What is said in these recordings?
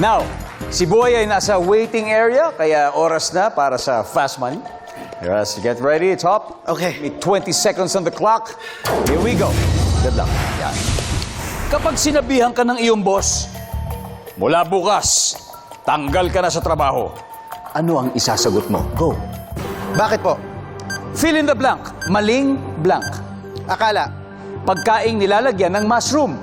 Now, si Boy ay nasa waiting area, kaya oras na para sa fast money. Yes, get ready, top. Okay. May 20 seconds on the clock. Here we go. Good luck. Yan. Kapag sinabihan ka ng iyong boss, mula bukas, tanggal ka na sa trabaho. Ano ang isasagot mo? Go. Bakit po? Fill in the blank. Maling blank. Akala. Pagkaing nilalagyan ng mushroom.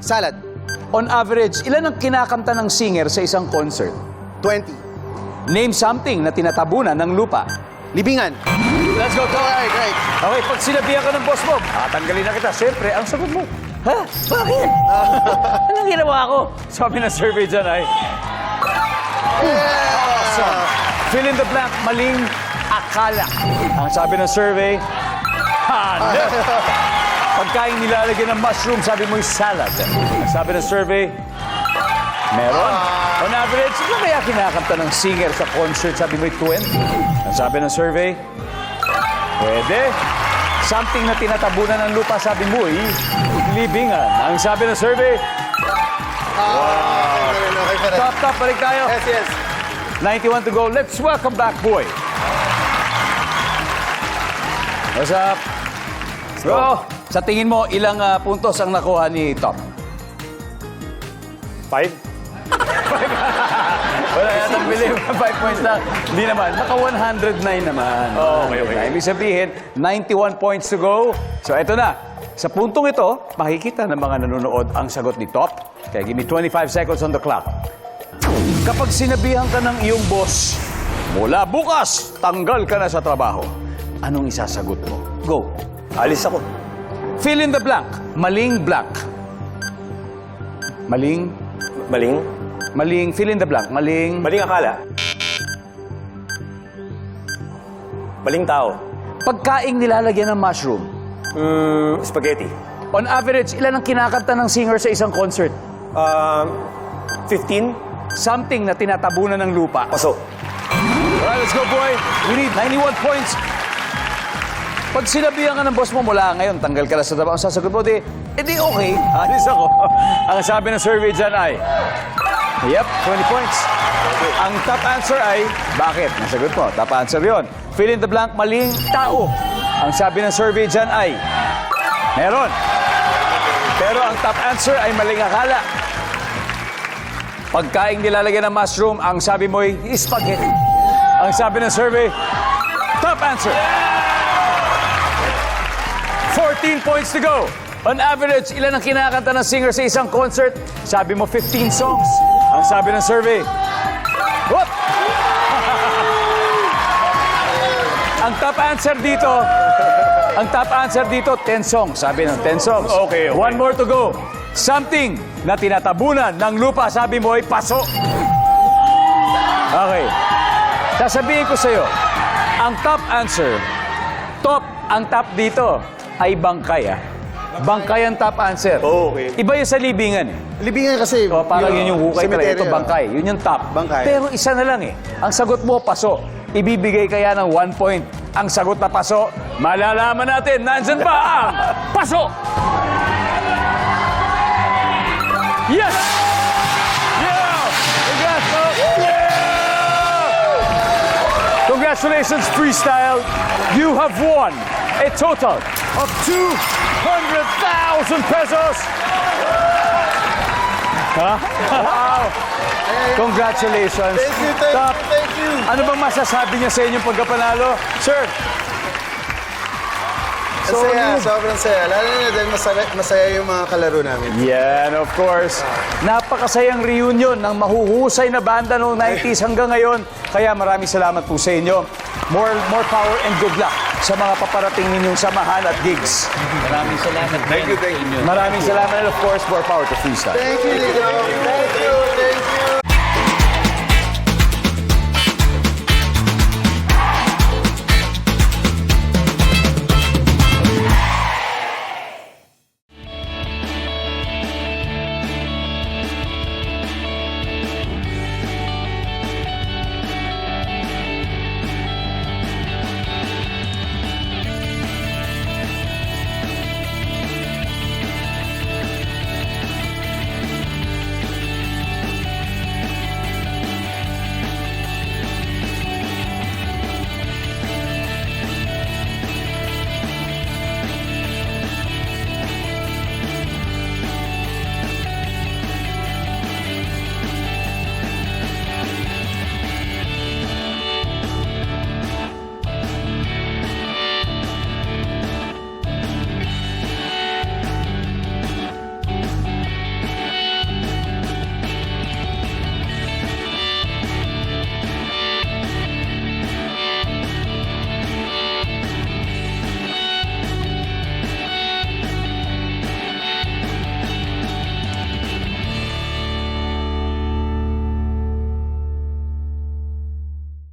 Salad. On average, ilan ang kinakanta ng singer sa isang concert? 20. Name something na tinatabunan ng lupa. Libingan. Let's go, Tom. Alright, right. Okay, pag sinabihan ka ng boss mo, tatanggalin na kita. Siyempre, ang sagot mo, Ha? Bakit? Anong ginawa ko? Sabi ng survey dyan ay, awesome. Fill in the blank, maling akala. Ang sabi ng survey, hanep. Pagkain nilalagyan ng mushroom, sabi mo yung salad. Sabi ng survey, meron. On average, ano kaya kinakanta ng singer sa concert? Sabi mo yung 20. Ang sabi ng survey, pwede. Something na tinatabunan ng lupa, sabi mo eh, libingan. Ang sabi ng survey, pa rin. top, top, balik tayo. Yes, yes. 91 to go. Let's welcome back, boy. What's up? Bro, sa tingin mo, ilang ah, puntos ang nakuha ni Top? Five? Wala yatang bili. Five points lang. Hindi naman. Naka 109 naman. Oh, okay, okay. Ibig sabihin, 91 points to go. So, eto na. Sa puntong ito, makikita ng mga nanonood ang sagot ni Top. Kaya give me 25 seconds on the clock. Kapag sinabihan ka ng iyong boss, mula bukas, tanggal ka na sa trabaho. Anong isasagot mo? Go. Alis ako. Fill in the blank. Maling blank. Maling, Maling? maling, fill in the blank. Maling, Maling akala. Maling tao. pagkaing nilalagyan ng mushroom. Mm, spaghetti. On average, ilan ang kinakanta ng singer sa isang concert? Um, 15? Something na tinatabunan ng lupa. Paso. Alright, let's go, boy. We need 91 points. Pag sinabihan ka ng boss mo mula ngayon, tanggal ka na sa trabaho, ang sasagot mo, di, edi okay, alis ako. ang sabi ng survey dyan ay, yep, 20 points. Ang top answer ay, bakit? Nasagot mo, top answer yon. Fill in the blank, maling tao. Ang sabi ng survey dyan ay, meron. Pero ang top answer ay maling akala. Pagkaing nilalagyan ng mushroom, ang sabi mo ay spaghetti. Ang sabi ng survey, top answer. 14 points to go. On average, ilan ang kinakanta ng singer sa isang concert? Sabi mo 15 songs. Ang sabi ng survey, Whoop! ang top answer dito, ang top answer dito, 10 songs. Sabi ng 10 songs. Okay, okay. One more to go. Something na tinatabunan ng lupa, sabi mo ay paso. Okay. Sasabihin ko sa'yo, ang top answer, top, ang top dito ay bangkay ah. Bangkay ang top answer. Oh, okay. Iba yung sa libingan eh. Libingan kasi. O, parang yun yung hukay talaga. Ito, cemetery, bangkay. Yun yung top. Bangkay. Pero isa na lang eh. Ang sagot mo, paso. Ibibigay kaya ng one point. Ang sagot na paso, malalaman natin, nandyan ba ang paso? Yes! Yeah! Congrats, bro! Yeah! Congratulations, Freestyle. You have won a total of 200,000 pesos. Wow! Congratulations. Thank you, thank Top. you, thank you. Ano bang masasabi niya sa inyong pagkapanalo? Sir, So, saya, sobrang saya. Lalo na dahil masaya, masaya yung mga kalaro namin. Yan, of course. Napakasayang reunion ng mahuhusay na banda noong 90s hanggang ngayon. Kaya maraming salamat po sa inyo. More, more power and good luck sa mga paparating ninyong samahan at gigs. Maraming salamat. Thank you, thank you. Maraming salamat of course, more power to freestyle. Thank you, Lino. Thank you, thank you.